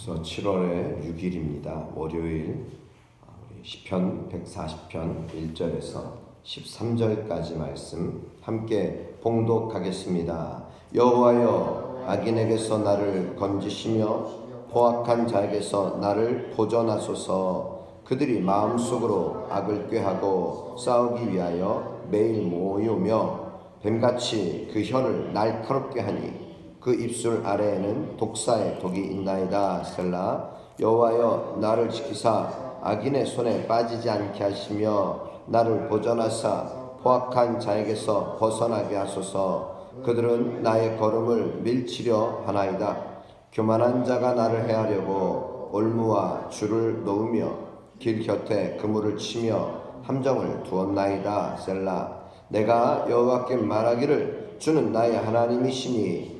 벌써 7월의 6일입니다. 월요일 아, 우리 시편 140편 1절에서 13절까지 말씀 함께 봉독하겠습니다. 여호와여 악인에게서 나를 건지시며 포악한 자에게서 나를 보존하소서. 그들이 마음속으로 악을 꾀하고 싸우기 위하여 매일 모이며 뱀같이 그 혀를 날카롭게 하니 그 입술 아래에는 독사의 독이 있나이다 셀라. 여호와여 나를 지키사. 악인의 손에 빠지지 않게 하시며 나를 보전하사 포악한 자에게서 벗어나게 하소서. 그들은 나의 걸음을 밀치려 하나이다. 교만한 자가 나를 해하려고 올무와 줄을 놓으며 길 곁에 그물을 치며 함정을 두었나이다 셀라. 내가 여호와께 말하기를 주는 나의 하나님이시니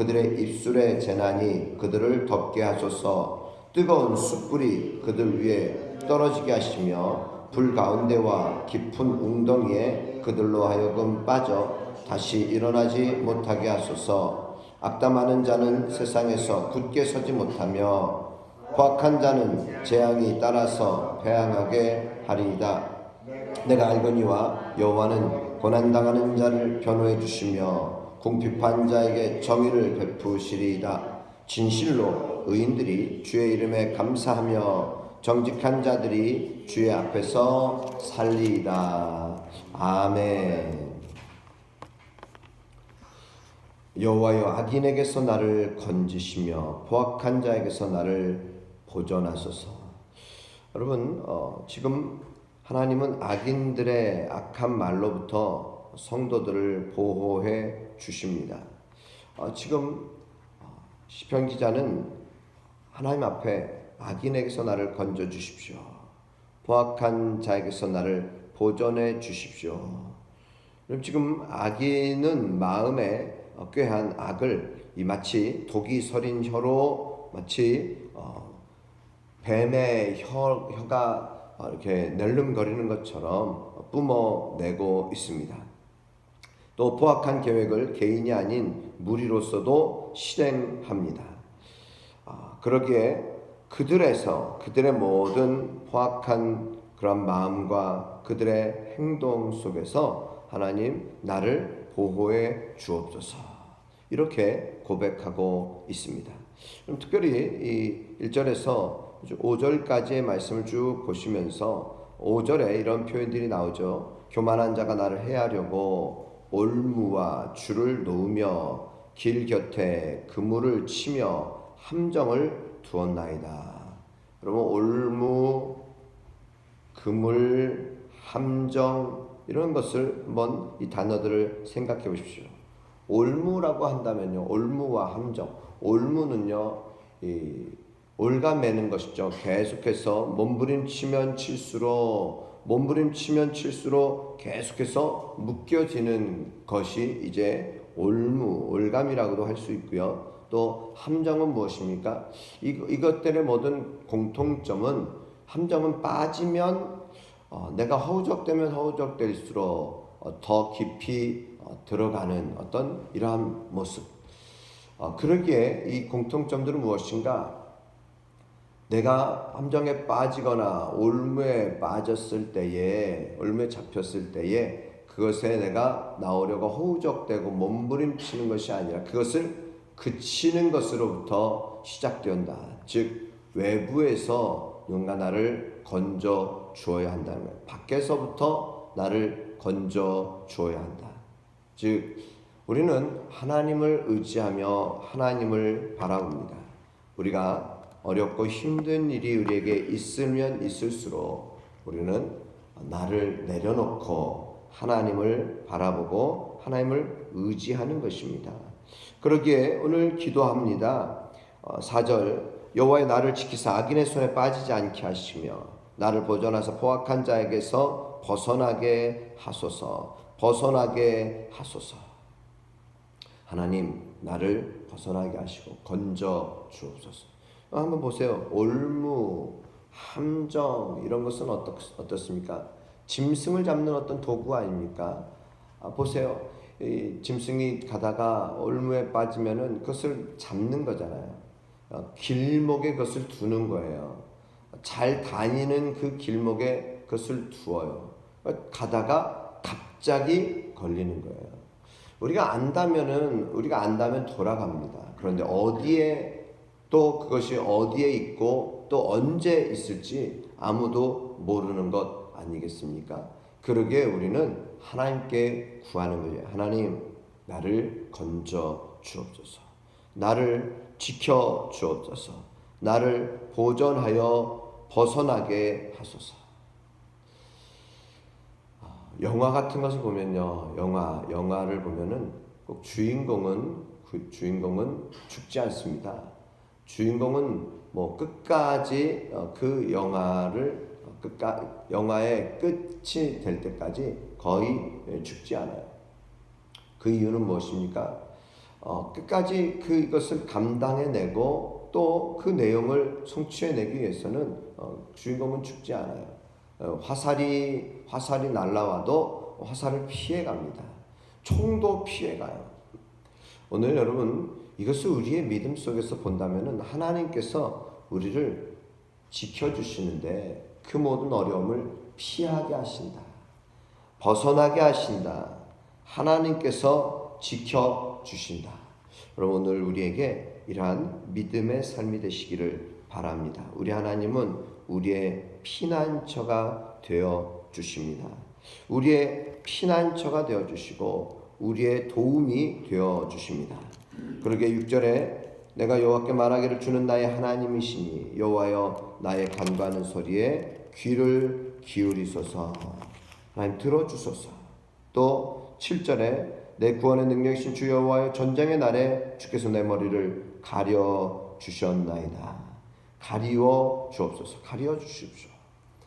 그들의 입술의 재난이 그들을 덮게 하소서 뜨거운 숯불이 그들 위에 떨어지게 하시며 불 가운데와 깊은 웅덩이에 그들로 하여금 빠져 다시 일어나지 못하게 하소서 악담하는 자는 세상에서 굳게 서지 못하며 포악한 자는 재앙이 따라서 패항하게 하리이다. 내가 알거니와 여호와는 고난당하는 자를 변호해 주시며 궁핍한 자에게 정의를 베푸시리이다. 진실로 의인들이 주의 이름에 감사하며 정직한 자들이 주의 앞에서 살리이다. 아멘. 여호와여 악인에게서 나를 건지시며 포악한 자에게서 나를 보존하소서. 여러분 어, 지금 하나님은 악인들의 악한 말로부터 성도들을 보호해 주십니다. 어, 지금 어, 시편 기자는 하나님 앞에 악인에게서 나를 건져 주십시오. 포악한 자에게서 나를 보존해 주십시오. 그럼 지금 악인은 마음에 어, 꾀한 악을 이 마치 독이 서린 혀로 마치 어, 뱀의 혀, 혀가 어, 이렇게 낼름거리는 것처럼 뿜어내고 있습니다. 또 포악한 계획을 개인이 아닌 무리로서도 실행합니다. 아, 그러기에 그들에서 그들의 모든 포악한 그런 마음과 그들의 행동 속에서 하나님 나를 보호해 주옵소서. 이렇게 고백하고 있습니다. 그럼 특별히 이 1절에서 5절까지의 말씀을 쭉 보시면서 5절에 이런 표현들이 나오죠. 교만한 자가 나를 해하려고 올무와 줄을 놓으며 길 곁에 그물을 치며 함정을 두었나이다. 여러분 올무, 그물, 함정 이런 것을 한번 이 단어들을 생각해 보십시오. 올무라고 한다면요. 올무와 함정. 올무는요. 이 올가매는 것이죠. 계속해서 몸부림치면 칠수록 몸부림치면 칠수록 계속해서 묶여지는 것이 이제 올무, 올감이라고도 할 수 있고요. 또 함정은 무엇입니까? 이, 이것들의 모든 공통점은 함정은 빠지면 어, 내가 허우적되면 허우적될수록 어, 더 깊이 어, 들어가는 어떤 이러한 모습. 어, 그러기에 이 공통점들은 무엇인가? 내가 함정에 빠지거나 올무에 빠졌을 때에 올무에 잡혔을 때에 그것에 내가 나오려고 허우적대고 몸부림치는 것이 아니라 그것을 그치는 것으로부터 시작된다. 즉 외부에서 누군가 나를 건져 주어야 한다는 거예요. 밖에서부터 나를 건져 주어야 한다. 즉 우리는 하나님을 의지하며 하나님을 바라봅니다. 우리가 어렵고 힘든 일이 우리에게 있으면 있을수록 우리는 나를 내려놓고 하나님을 바라보고 하나님을 의지하는 것입니다. 그러기에 오늘 기도합니다. 4절 여호와의 나를 지키사 악인의 손에 빠지지 않게 하시며 나를 보존하사 포악한 자에게서 벗어나게 하소서. 벗어나게 하소서. 하나님 나를 벗어나게 하시고 건져 주옵소서. 한번 보세요. 올무, 함정 이런 것은 어떻, 어떻습니까? 짐승을 잡는 어떤 도구 아닙니까? 아, 보세요. 이 짐승이 가다가 올무에 빠지면은 그것을 잡는 거잖아요. 어, 길목에 그것을 두는 거예요. 잘 다니는 그 길목에 그것을 두어요. 어, 가다가 갑자기 걸리는 거예요. 우리가 안다면은 우리가 안다면 돌아갑니다. 그런데 어디에 또 그것이 어디에 있고 또 언제 있을지 아무도 모르는 것 아니겠습니까? 그러기에 우리는 하나님께 구하는 거예요. 하나님 나를 건져 주옵소서. 나를 지켜 주옵소서. 나를 보존하여 벗어나게 하소서. 영화 같은 것을 보면요, 영화 영화를 보면은 꼭 주인공은 그 주인공은 죽지 않습니다. 주인공은 뭐 끝까지 어, 그 영화를 어, 끝까 영화의 끝이 될 때까지 거의 죽지 않아요. 그 이유는 무엇입니까? 어, 끝까지 그것을 감당해내고 또 그 내용을 성취해내기 위해서는 어, 주인공은 죽지 않아요. 어, 화살이 화살이 날라와도 화살을 피해 갑니다. 총도 피해 가요. 오늘 여러분 이것을 우리의 믿음 속에서 본다면은 하나님께서 우리를 지켜 주시는데 그 모든 어려움을 피하게 하신다. 벗어나게 하신다. 하나님께서 지켜 주신다. 여러분 오늘 우리에게 이러한 믿음의 삶이 되시기를 바랍니다. 우리 하나님은 우리의 피난처가 되어 주십니다. 우리의 피난처가 되어 주시고 우리의 도움이 되어 주십니다. 그러게 6절에 내가 여호와께 말하기를 주는 나의 하나님이시니 여호와여 나의 간구하는 소리에 귀를 기울이소서. 하나님 들어주소서. 또 7절에 내 구원의 능력이신 주 여호와여 전쟁의 날에 주께서 내 머리를 가려 주셨나이다. 가리워 주옵소서. 가리워 주십시오.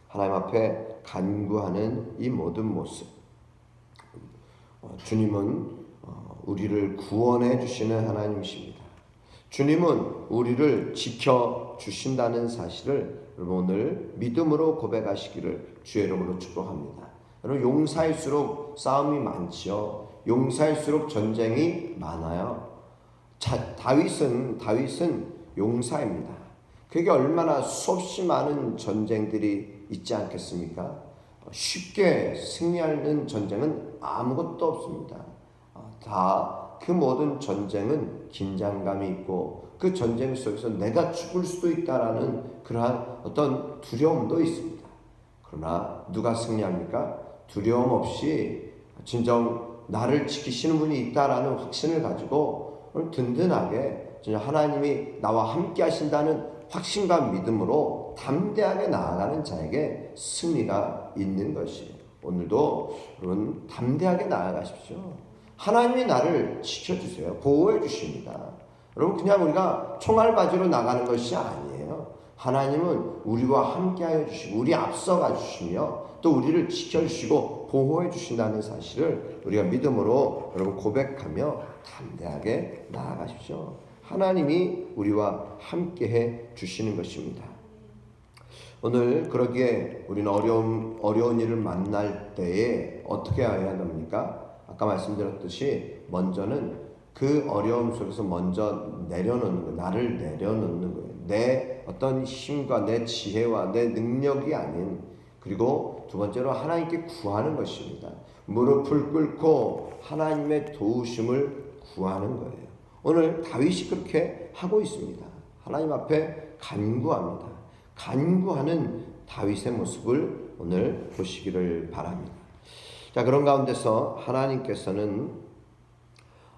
하나님 앞에 간구하는 이 모든 모습. 어, 주님은 어, 우리를 구원해 주시는 하나님이십니다. 주님은 우리를 지켜 주신다는 사실을 오늘 믿음으로 고백하시기를 주의 이름으로 축복합니다. 여러분 용사일수록 싸움이 많지요. 용사일수록 전쟁이 많아요. 자, 다윗은 다윗은 용사입니다. 그게 얼마나 수없이 많은 전쟁들이 있지 않겠습니까? 쉽게 승리하는 전쟁은 아무것도 없습니다. 다 그 모든 전쟁은 긴장감이 있고 그 전쟁 속에서 내가 죽을 수도 있다라는 그러한 어떤 두려움도 있습니다. 그러나 누가 승리합니까? 두려움 없이 진정 나를 지키시는 분이 있다라는 확신을 가지고 든든하게 하나님이 나와 함께 하신다는 확신과 믿음으로 담대하게 나아가는 자에게 승리가 있는 것이에요. 오늘도 여러분 담대하게 나아가십시오. 하나님이 나를 지켜주세요. 보호해 주십니다. 여러분 그냥 우리가 총알 바지로 나가는 것이 아니에요. 하나님은 우리와 함께하여 주시고 우리 앞서가 주시며 또 우리를 지켜주시고 보호해 주신다는 사실을 우리가 믿음으로 여러분 고백하며 담대하게 나아가십시오. 하나님이 우리와 함께해 주시는 것입니다. 오늘 그러기에 우리는 어려운 어려운 일을 만날 때에 어떻게 해야 됩니까? 아까 말씀드렸듯이 먼저는 그 어려움 속에서 먼저 내려놓는 거예요. 나를 내려놓는 거예요. 내 어떤 힘과 내 지혜와 내 능력이 아닌 그리고 두 번째로 하나님께 구하는 것입니다. 무릎을 꿇고 하나님의 도우심을 구하는 거예요. 오늘 다윗이 그렇게 하고 있습니다. 하나님 앞에 간구합니다. 간구하는 다윗의 모습을 오늘 보시기를 바랍니다. 자, 그런 가운데서 하나님께서는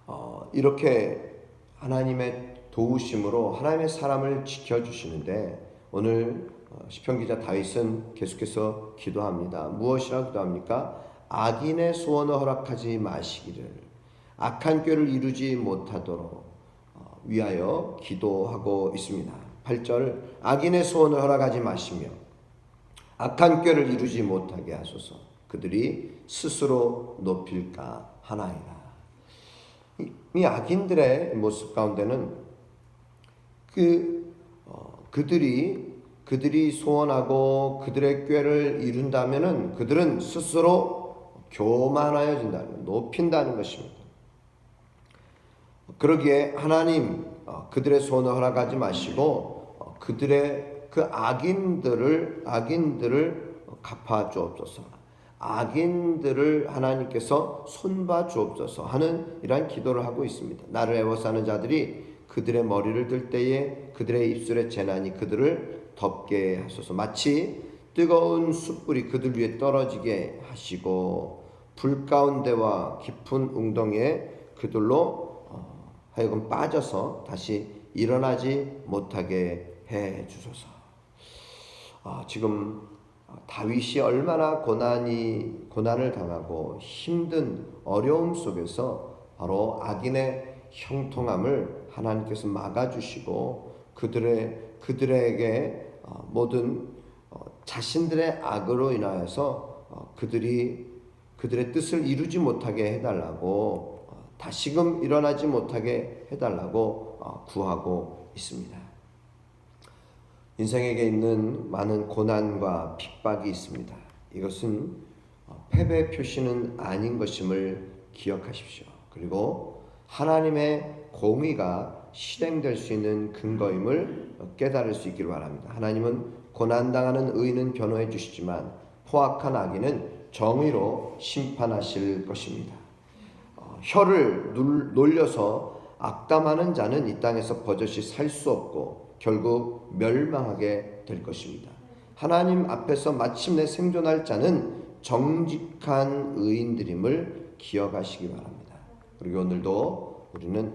어, 이렇게 하나님의 도우심으로 하나님의 사람을 지켜주시는데 오늘 어, 시편 기자 다윗은 계속해서 기도합니다. 무엇이라 기도합니까? 악인의 소원을 허락하지 마시기를 악한 꾀를 이루지 못하도록 어, 위하여 기도하고 있습니다. 8절 악인의 소원을 허락하지 마시며 악한 꾀를 이루지 못하게 하소서. 그들이 스스로 높일까 하나이다. 이, 이 악인들의 모습 가운데는 그 어, 그들이 그들이 소원하고 그들의 꾀를 이룬다면은 그들은 스스로 교만하여진다는 높인다는 것입니다. 그러기에 하나님 어, 그들의 소원을 허락하지 마시고 어, 그들의 그 악인들을 악인들을 갚아 주옵소서. 악인들을 하나님께서 손봐 주옵소서 하는 이러한 기도를 하고 있습니다. 나를 애워싸는 자들이 그들의 머리를 들 때에 그들의 입술의 재난이 그들을 덮게 하소서. 마치 뜨거운 숯불이 그들 위에 떨어지게 하시고 불 가운데와 깊은 웅덩이에 그들로 어, 하여금 빠져서 다시 일어나지 못하게 해 주소서. 아, 지금 다윗이 얼마나 고난이 고난을 당하고 힘든 어려움 속에서 바로 악인의 형통함을 하나님께서 막아주시고 그들의 그들에게 어, 모든 어, 자신들의 악으로 인하여서 어, 그들이 그들의 뜻을 이루지 못하게 해달라고 어, 다시금 일어나지 못하게 해달라고 어, 구하고 있습니다. 인생에게 있는 많은 고난과 핍박이 있습니다. 이것은 어, 패배 표시는 아닌 것임을 기억하십시오. 그리고 하나님의 공의가 실행될 수 있는 근거임을 깨달을 수 있기를 바랍니다. 하나님은 고난당하는 의인은 변호해 주시지만 포악한 악인은 정의로 심판하실 것입니다. 어, 혀를 눌, 놀려서 악담하는 자는 이 땅에서 버젓이 살 수 없고 결국 멸망하게 될 것입니다. 하나님 앞에서 마침내 생존할 자는 정직한 의인들임을 기억하시기 바랍니다. 그리고 오늘도 우리는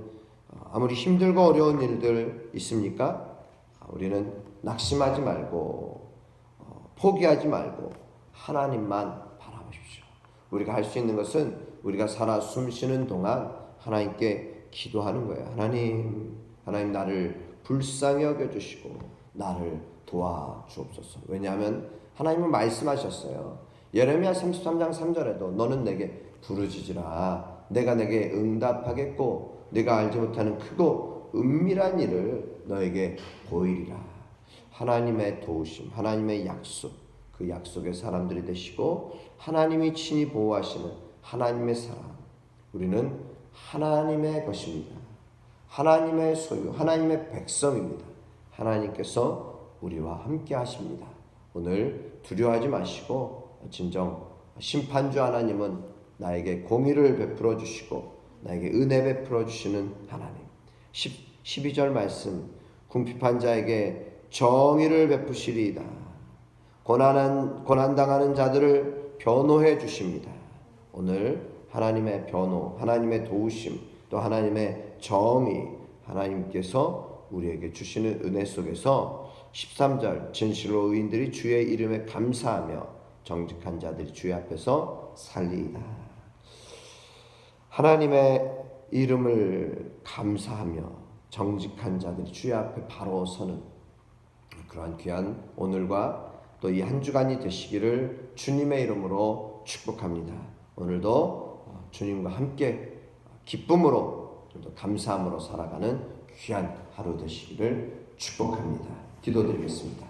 어, 아무리 힘들고 어려운 일들 있습니까? 아, 우리는 낙심하지 말고 어, 포기하지 말고 하나님만 바라보십시오. 우리가 할 수 있는 것은 우리가 살아 숨쉬는 동안 하나님께 기도하는 거예요. 하나님, 하나님 나를 불쌍히 여겨 주시고 나를 도와 주옵소서. 왜냐하면 하나님은 말씀하셨어요. 예레미야 33장 3절에도 너는 내게 부르짖으라. 내가 내게 응답하겠고 네가 알지 못하는 크고 은밀한 일을 너에게 보이리라. 하나님의 도우심, 하나님의 약속, 그 약속의 사람들이 되시고 하나님이 친히 보호하시는 하나님의 사랑. 우리는 하나님의 것입니다. 하나님의 소유, 하나님의 백성입니다. 하나님께서 우리와 함께 하십니다. 오늘 두려워하지 마시고 진정 심판주 하나님은 나에게 공의를 베풀어 주시고 나에게 은혜 베풀어 주시는 하나님. 10, 12절 말씀 궁핍한 자에게 정의를 베푸시리이다. 고난한 고난 당하는 자들을 변호해 주십니다. 오늘 하나님의 변호, 하나님의 도우심, 또 하나님의 정의, 하나님께서 우리에게 주시는 은혜 속에서 13절 진실로 의인들이 주의 이름에 감사하며 정직한 자들이 주의 앞에서 살리이다. 하나님의 이름을 감사하며 정직한 자들이 주의 앞에 바로 서는 그러한 귀한 오늘과 또 이 한 주간이 되시기를 주님의 이름으로 축복합니다. 오늘도 어, 주님과 함께 기쁨으로 또 감사함으로 살아가는 귀한 하루 되시기를 축복합니다. 기도드리겠습니다.